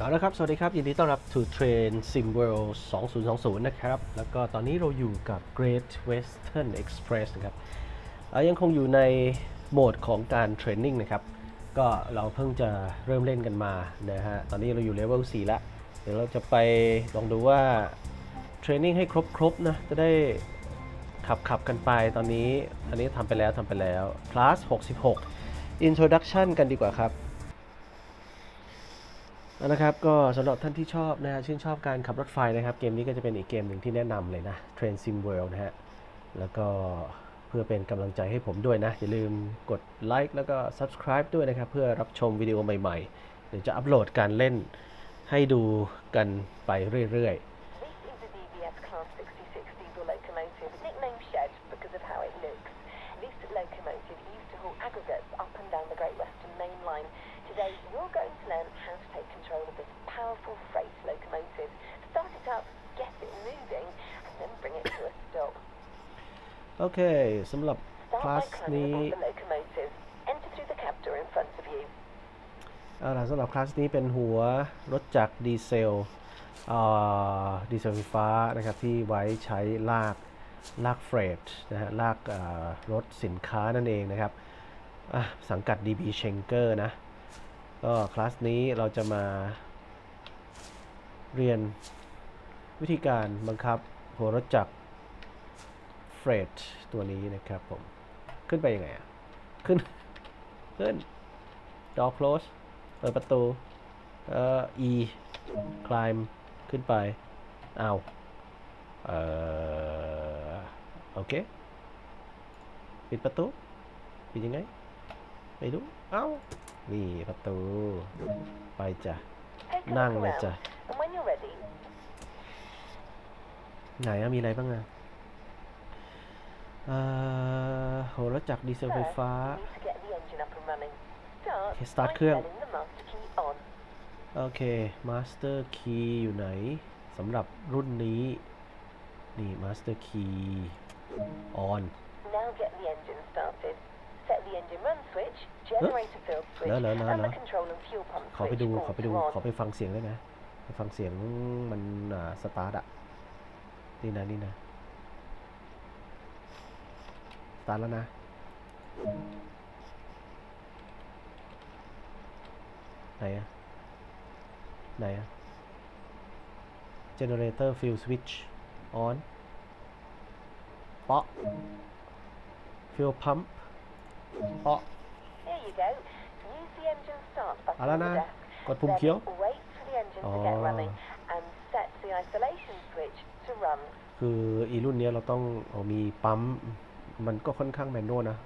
เอาละครับ สวัสดีครับ ยินดีต้อนรับ to Train Sim World 2020 นะครับ แล้วก็ตอนนี้เราอยู่กับ Great Western Express นะครับยังคงอยู่ในโหมดของการเทรนนิ่งนะครับ ก็เราเพิ่งจะเริ่มเล่นกันมานะฮะ ตอนนี้เราอยู่เลเวล4แล้ว เดี๋ยวเราจะไปลองดูว่าเทรนนิ่งให้ครบๆนะ จะได้ขับขับกันไปตอนนี้ อันนี้ทำไปแล้วทำไปแล้วคลาส66 Introduction กันดีกว่าครับ นะครับก็สำหรับท่านที่ชอบนะฮะชื่นชอบการขับรถไฟนะครับ เกมนี้ก็จะเป็นอีกเกมหนึ่งที่แนะนำเลยนะ Train Sim World นะฮะ แล้วก็เพื่อเป็นกำลังใจให้ผมด้วยนะ อย่าลืมกดไลค์แล้วก็ Subscribe ด้วยนะครับ เพื่อรับชมวิดีโอใหม่ๆ เดี๋ยวจะอัปโหลดการเล่นให้ดูกันไปเรื่อยๆ is a DBS Class 66 diesel locomotive, nicknamed Shed because of how it looks. This locomotive used to haul aggregates up and down the Great Western Main Line. Today, you're going to learn how to take control of this powerful freight locomotive, start it up, get it moving, and then bring it to a stop. ๆ โอ เคสำหรับค Start ลา by ส climbing นี้ aboard the locomotive. Enter through the cab door in front of you. เอาล่ะสำหรับคลาสนี้เป็นหัวรถจักรดีเซลเอ่อดีเซลไฟฟ้านะครับที่ไว้ใช้ลากลากเฟรดนะฮะลากเอ่อรถสินค้านั่นเองนะครับอะสังกัด DB Schenker นะก็คลาสนี้เราจะมาเรียนวิธีการบังคับหัวรถจักร เฟรดตัวนี้นะครับผม ขึ้นไปยังไงอะ ขึ้น ขึ้น door close เปิดประตู เอ่อ E climb ขึ้นไปอ้าวเอ่อ โอเค ปิดประตู ปิดยังไง ไม่รู้ เอ้านี่ประตู ไปจ้ะ Take a นั่ง look เลย around, จ้ะ and when you're ready, ไหนอะมีอะไรบ้างอะเอ่อ โหรถจักรดีเซลไฟ first, ฟ้า you need to get the engine up and running. Start Okay, start by เครื่อง turning the master key on. โอเค Master Key อยู่ไหนสำหรับรุ่นนี้ นี่ Master Key on Now get the engine started. Set the engine run switch, generator field switch, No, no, no, and no. the control and fuel pump ขอไป switch ดู all ขอไปดู to on. ขอไปฟังเสียงด้วยนะไปฟังเสียงมันอ่าสตาร์ทอะนี่นะ นี่นะ สตาร์ทแล้วนะ ไหนอะไหนอะ generator fuel switch on เปาะ fuel pump เปาะ Here you go. Use the engine start button เอาแล้ว on นะ the desk. กดปุ่มเขียว Then wait for the engine to get Oh. running and set the isolation switch to run. คืออีรุ่นเนี้ยเราต้องเอามีปั๊ม มันก็ค่อนข้างแมนนวลนะ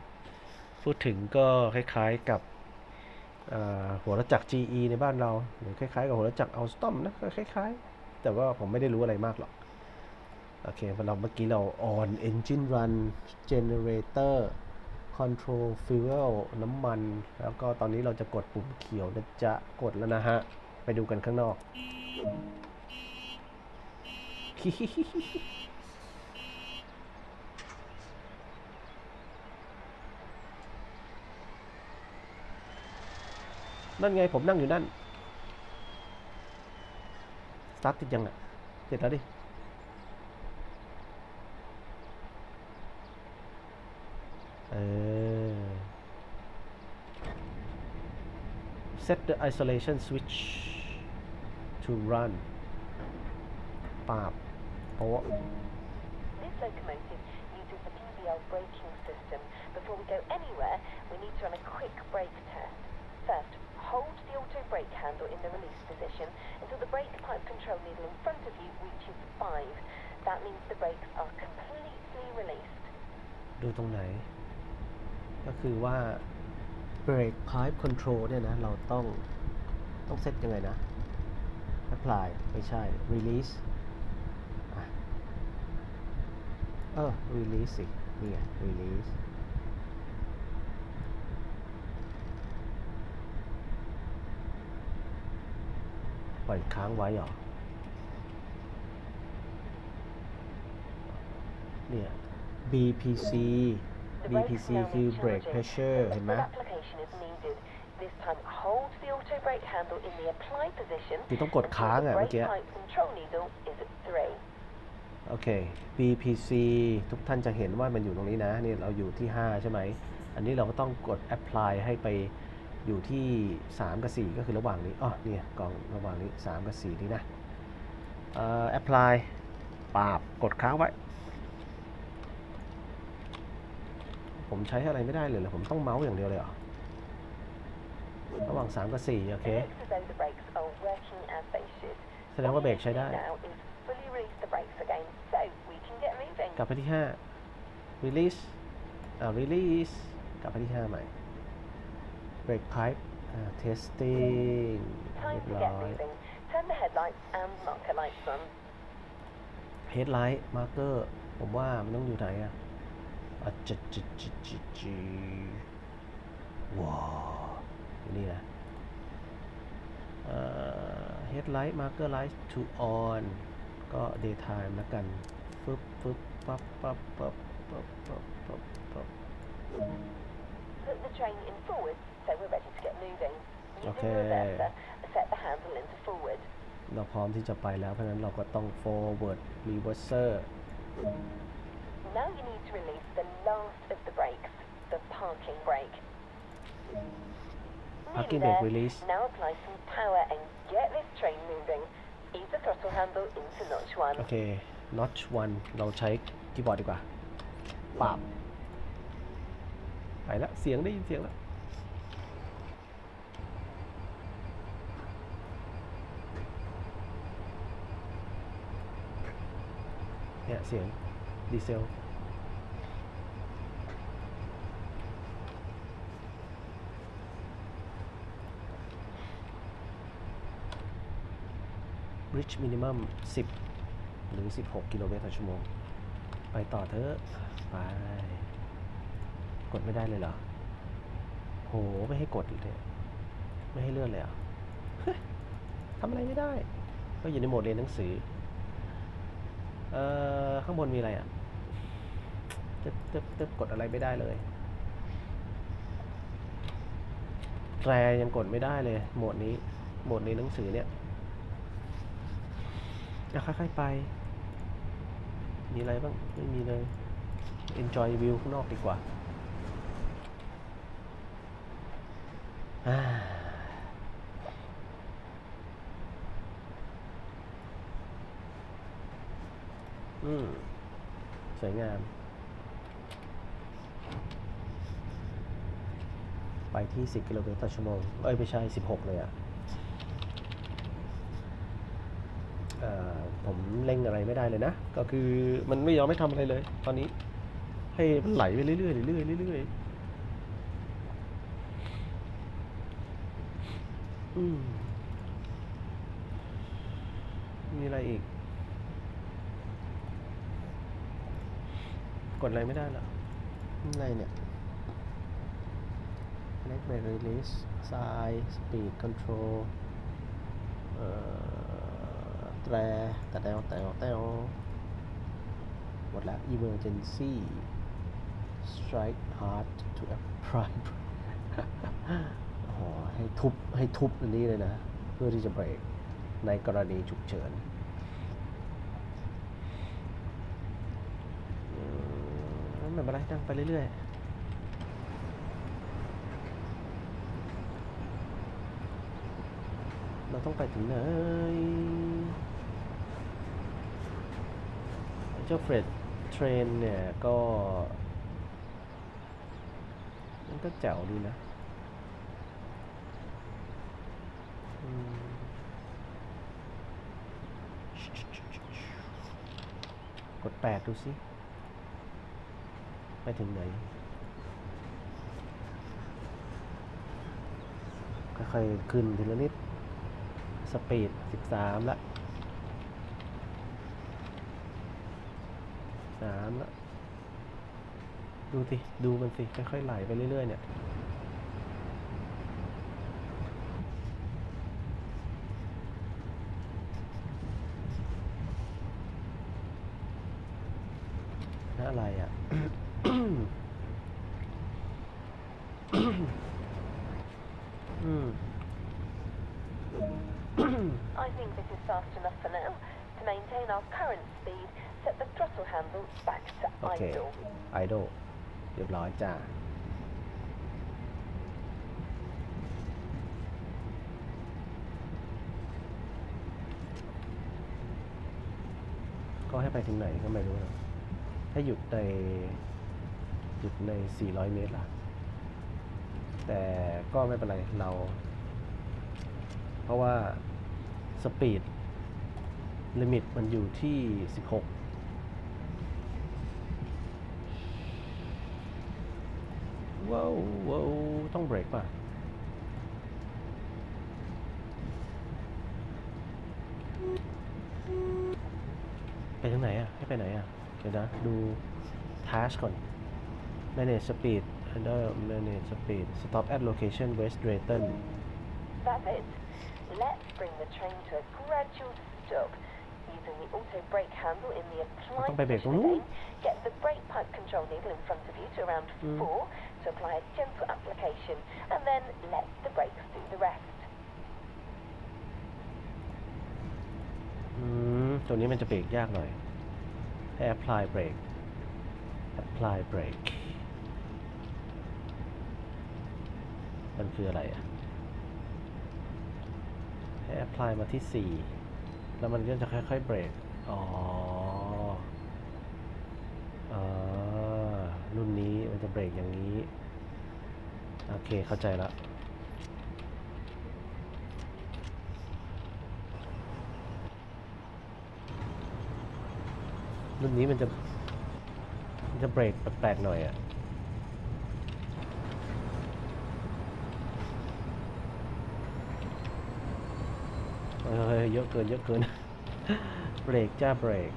พูดถึงก็คล้ายๆกับหัวรถจักร GE ในบ้านเราหรือคล้ายๆกับหัวรถจักร Alstom นะก็คล้ายๆ แต่ว่าผมไม่ได้รู้อะไรมากหรอก โอเคเราเมื่อกี้เรา on engine run generator control fuel น้ำมัน แล้วก็ตอนนี้เราจะกดปุ่มเขียวนะจะกดแล้วนะฮะ ไปดูกันข้างนอก นั่นไงผมนั่งอยู่นั่น สตาร์ทติดยังอ่ะติดแล้วดิ เออ set the isolation switch to run ปาบโป๊ะ This locomotive uses the PBL braking system. Before we go anywhere, we need to run a quick brake test. First, hold the auto brake handle in the release position until the brake pipe control needle in front of you reaches 5. That means the brakes are completely released. ดูตรงไหน ก็คือว่า brake pipe control เนี่ยนะ เราต้องต้องเซตยังไงนะ apply ไม่ใช่ release อ่ะเออ release สิ นี่ไง release ปล่อยค้างไว้เหรอ เนี่ย BPC The brakes BPC now คือ need brake changing. pressure A เห็นไหม full application is needed. This time, hold the auto brake handle in the apply position คือต้องกด until ค้าง the อะเมื่อ brake กี้ pipe control needle is at 3. โอเค BPC ทุกท่านจะเห็นว่ามันอยู่ตรงนี้นะ นี่เราอยู่ที่ 5 ใช่ไหม อันนี้เราก็ต้องกด apply ให้ไป อยู่ที่ 3 กับ 4 ก็คือระหว่างนี้อ๋อเนี่ยกล่องระหว่างนี้ 3 กับ 4 นี่นะเอ่อ apply ปาบกดค้างไว้ ผมใช้อะไรไม่ได้เลยเหรอผมต้องเมาส์อย่างเดียวเลยเหรอระหว่าง 3 กับ 4 โอเค แสดงว่าเบรกใช้ได้ กลับไปที่ 5 release อ่า release กลับไปที่ 5 ใหม่ brake pipe อ่า testing เรี Time ยบ to ร้ get อย moving. Turn the headlights and marker lights on. headlight marker ผมว่ามันต้องอยู่ไหนอะอะจิจิจิจิจิว้าวอยู่นี่นะเอ่อ headlight marker light to on ก็ daytime แล้วกัน ฟึบฟึบปั๊บปั๊บปั๊บปั๊บปั๊บปั๊บปั๊บ Put the train in forward, so we're ready to get moving. Using Okay. the reverser, set the handle into forward. เราพร้อมที่จะไปแล้ว เพราะฉะนั้นเราก็ต้อง forward reverser Now you need to release the last of the brakes, the parking brake. Parking Nearly brake there. release. Now apply some power and get this train moving. Ease the throttle handle into notch one. โอเค notch one เราใช้คีย์บอร์ดดีกว่าปราบ ไปแล้วเสียงได้ยินเสียงแล้วเนี่ยเสียงดีเซล bridge minimum 10 หรือ 16 กิโลเมตรต่อชั่วโมง ไปต่อเถอะ ไป กดไม่ได้เลยเหรอ โห ไม่ให้กดเลย ไม่ให้เลื่อนเลยเหรอเฮ้ยทำอะไรไม่ได้ ก็อยู่ในโหมดเรียนหนังสือ เอ่อ ข้างบนมีอะไรอะตึ๊บตึ๊บตึ๊บกดอะไรไม่ได้เลยแตรยังกดไม่ได้เลย โหมดนี้ โหมดในหนังสือเนี่ยอะค่อยๆไป มีอะไรบ้าง ไม่มีเลย enjoy view ข้างนอกดีกว่า อืมสวยงาม ไปที่ 10 กิโลเมตรต่อชั่วโมง เอ้ย ไม่ใช่ 16 เลยอะเอ่อผมเร่งอะไรไม่ได้เลยนะ ก็คือมันไม่ยอมไม่ทำอะไรเลย ตอนนี้ให้มันไหลไปเรื่อยๆเรื่อยๆเรื่อยๆ มีอะไรอีก กดอะไรไม่ได้หรออะไรเนี่ย Leg brake release side speed control เอ่อแตรแต่แตวแต่วแต่วหมดแล้ว emergency strike hard to apply ให้ทุบให้ทุบอันนี้เลยนะ เพื่อที่จะเบรกในกรณีฉุกเฉินไม่เป็นไรนั่งไปเรื่อยๆเราต้องไปถึงไหนเจ้าเฟรดเทรนเนี่ย ก็ มันก็แจ๋วดีนะอืม กดแปดดูสิ ไปถึงไหน ค่อยๆขึ้นทีละนิด สปีด13ละสามละ ดูสิ ดูมันสิ ค่อยๆไหลไปเรื่อยๆเนี่ย น่าอะไรอะ อืม I think this is fast enough for now. To maintain our current speed, set the throttle handle back to โอเค idle. ไอดอลเรียบร้อยจ้า ก็ให้ไปถึงไหนก็ไม่รู้นะถ้าหยุดในหยุดใน 400 เมตรล่ะ แต่ก็ไม่เป็นไร เรา เพราะว่าสปีด ลิมิตมันอยู่ที่ 16ว้าวว้าวต้องเบรกป่ะ ไปทางไหนอะ ให้ไปไหนอะ เดี๋ยวนะ ดู task ก่อน manage speed under manage speed stop at location west drayton That's it. Let's bring the train to a gradual stop. Using the auto brake handle in the apply Không phải bể position cũng đúng. again, get the brake pipe control needle in front of you to around Mm. 4 to apply a gentle application, and then let the brakes do the rest. อืมตัวนี้มันจะเบรกยากหน่อย ให้ apply brake apply brake มันคืออะไรอ่ะ ให้ apply มาที่ 4 แล้วมันก็จะค่อยๆเบรก อ๋ออ่ารุ่นนี้มันจะเบรกอย่างนี้ โอเคเข้าใจแล้วรุ่นนี้มันจะมันจะเบรกแปลกๆหน่อยอะ่ ฮ้ยเยอะเกินเยอะเกินเบรกจ้าเบรก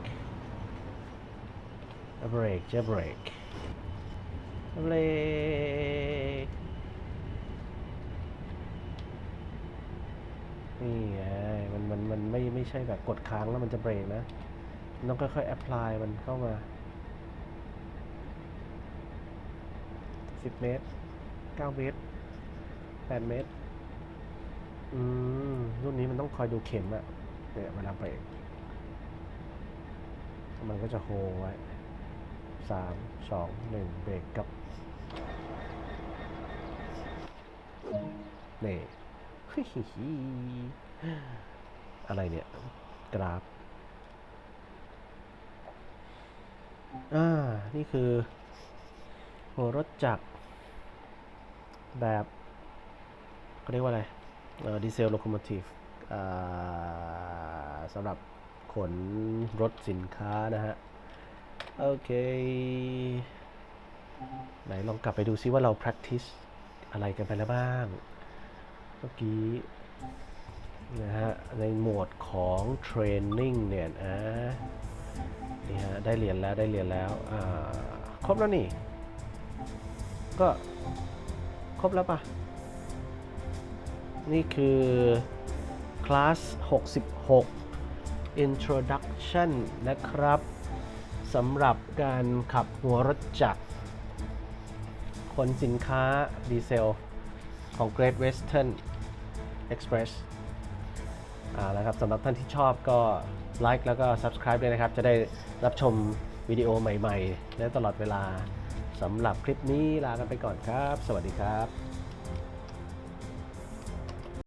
เบรกจ้าเบรกเบรกนี่ไงมันมันมันไม่ไม่ใช่แบบกดค้างแล้วมันจะเบรกนะต้องค่อยๆ apply มันเข้ามา10เมตร9เมตร8เมตร อืมรุ่นนี้มันต้องคอยดูเข็มอะเนี่ยเวลาเบรกมันก็จะโฮไว้สามสองหนึ่งเบรกกับนี่อะไรเนี่ย กราฟอ่า นี่คือ หัวรถจักรแบบเขาเรียกว่าอะไร ดีเซลโลโคโมทีฟสำหรับขนรถสินค้านะฮะ โอเค ไหนลองกลับไปดูซิว่าเรา practice อะไรกันไปแล้วบ้าง เมื่อกี้นะฮะ ในโหมดของ training เนี่ยอ่านี่ฮะ ได้เรียญแล้วได้เรียญแล้วอ่าครบแล้วนี่ ก็ครบแล้วปะ นี่คือคลาส 66 Introduction นะครับสำหรับการขับหัวรถจักรขนสินค้าดีเซล ของ Great Western Express อ่าแล้วครับสำหรับท่านที่ชอบก็ไลค์แล้วก็ Subscribe ด้วยนะครับ จะได้รับชมวิดีโอใหม่ๆและตลอดเวลาสำหรับคลิปนี้ลากันไปก่อนครับ สวัสดีครับ